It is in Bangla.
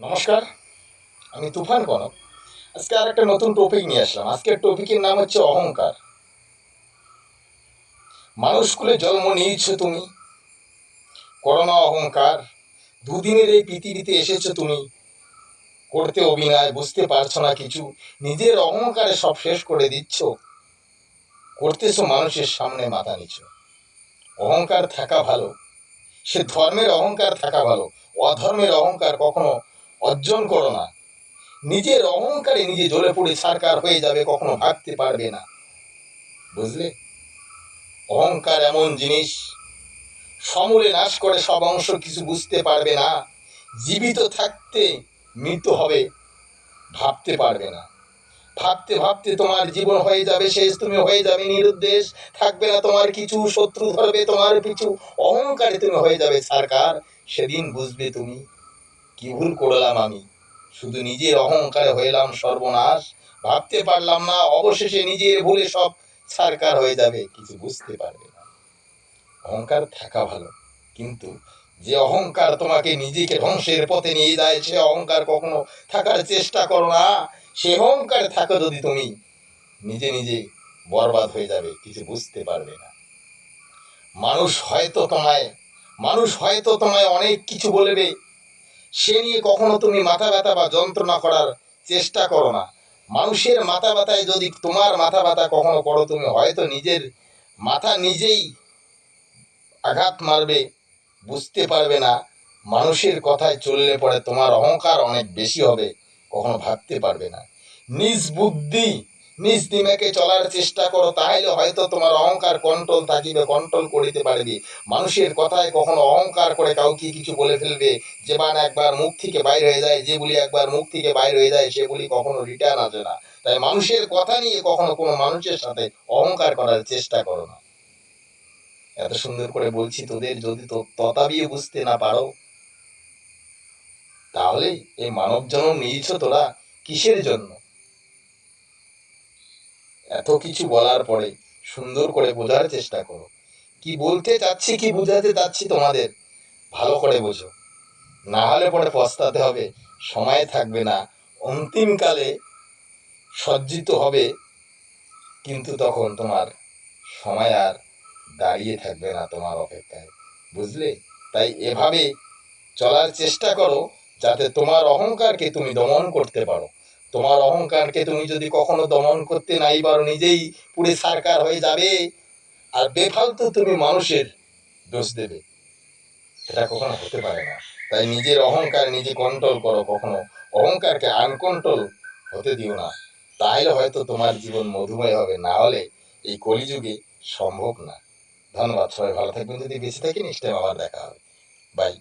নমস্কার, আমি তুফান কনক। আজকে আর একটা নতুন টপিক নিয়ে আসলাম। আজকের টপিকের নাম হচ্ছে অহংকার। মানুষকুলে জন্ম নিয়েছ তুমি? করোনা অহংকার, দুদিনের এই পৃথিবীতে এসেছ তুমি? করতে অভিনয়, বুঝতে পারছ না কিছু, নিজের অহংকারে সব শেষ করে দিচ্ছ? করতেছো মানুষের সামনে মাথা নিচ্ছ অহংকার থাকা ভালো। সে ধর্মের অহংকার থাকা ভালো। অধর্মের অহংকার কখনো অর্জন করো না। নিজের অহংকারে নিজে জ্বলে পড়ে সারকার হয়ে যাবে, কখনো ভাবতে পারবে না। বুঝলে? অহংকার এমন জিনিস, সমূলে নাশ করে সব অংশ কিছু বুঝতে পারবে না। জীবিত থাকতে মৃত্যু হবে, ভাবতে পারবে না। ভাবতে ভাবতে তোমার জীবন হয়ে যাবে শেষ, তুমি হয়ে যাবে নিরুদ্দেশ। থাকবে না তোমার কিছু, শত্রু ধরবে তোমার কিছু অহংকারে তুমি হয়ে যাবে সরকার, সেদিন বুঝবে তুমি। কি ভুল করলাম আমি? শুধু নিজের অহংকারে হইলাম সর্বনাশ। ভাবতে পারলাম না, অবশেষে নিজের ভুলে সব সারকার হয়ে যাবে, কিছু বুঝতে পারবে না। অহংকার থাকা ভালো, কিন্তু যে অহংকার তোমাকে নিজেকে ধ্বংসের পথে নিয়ে যায়, সে অহংকার কখনো থাকার চেষ্টা করো না। সে অহংকারে থাকো যদি তুমি, নিজে নিজে বরবাদ হয়ে যাবে, কিছু বুঝতে পারবে না। মানুষ হয়তো তোমায়, মানুষ হয়তো তোমায় অনেক কিছু বলবে সে নিয়ে কখনো তুমি মাথা ব্যথা বা যন্ত্রণা করার চেষ্টা করো না। মানুষের মাথা ব্যথায় যদি তোমার মাথা ব্যথা কখনো করো, তুমি হয়তো নিজের মাথা নিজেই আঘাত মারবে, বুঝতে পারবে না। মানুষের কথায় চললে পরে তোমার অহংকার অনেক বেশি হবে, কখনো ভাবতে পারবে না। নিজ বুদ্ধি নিজ দিমাকে চলার চেষ্টা করো তাহলে হয়তো তোমার অহংকার কন্ট্রোল থাকিবে, কন্ট্রোল করিতে পারবে। মানুষের কথায় কখনো অহংকার করে কাউকে কিছু বলে ফেলবে, যে বান একবার মুখ থেকে বাইর হয়ে যায়, যে বলি একবার মুখ থেকে বাইর হয়ে যায়, সে বলি কখনো রিটার্ন আসে না। তাই মানুষের কথা নিয়ে কখনো কোনো মানুষের সাথে অহংকার করার চেষ্টা করো না। এত সুন্দর করে বলছি তোদের, যদি তো ততাবিও বুঝতে না পারো, তাহলে এই মানব জন্ম নিয়েছ তোরা কিসের জন্য? এত কিছু বলার পরে সুন্দর করে বোঝার চেষ্টা করো। কি বলতে চাচ্ছি, কি বোঝাতে চাচ্ছি তোমাদের, ভালো করে বোঝো। না হলে পরে পস্তাতে হবে, সময় থাকবে না। অন্তিমকালে সজ্জিত হবে, কিন্তু তখন তোমার সময় আর দাঁড়িয়ে থাকবে না তোমার অপেক্ষায়। বুঝলে? তাই এভাবে চলার চেষ্টা করো, যাতে তোমার অহংকারকে তুমি দমন করতে পারো। তোমার অহংকারকে তুমি যদি কখনো দমন করতে নাই পারো, নিজেই পুরে সারকার হয়ে যাবে। আর বেফালতু তুমি মানুষের দোষ দেবে। এটা কখনো হতে পারে না। তাই নিজের অহংকার নিজে কন্ট্রোল করো কখনো। অহংকারকে আনকন্ট্রোল হতে দিও না। তাহলে হয়তো তোমার জীবন মধুময় হবে। না হলে এই কলিযুগে সম্ভব না। ধন্যবাদ সবাই। ভালো থাকবেন। যদি বেঁচে থাকি টাইম আবার দেখা হবে। বাই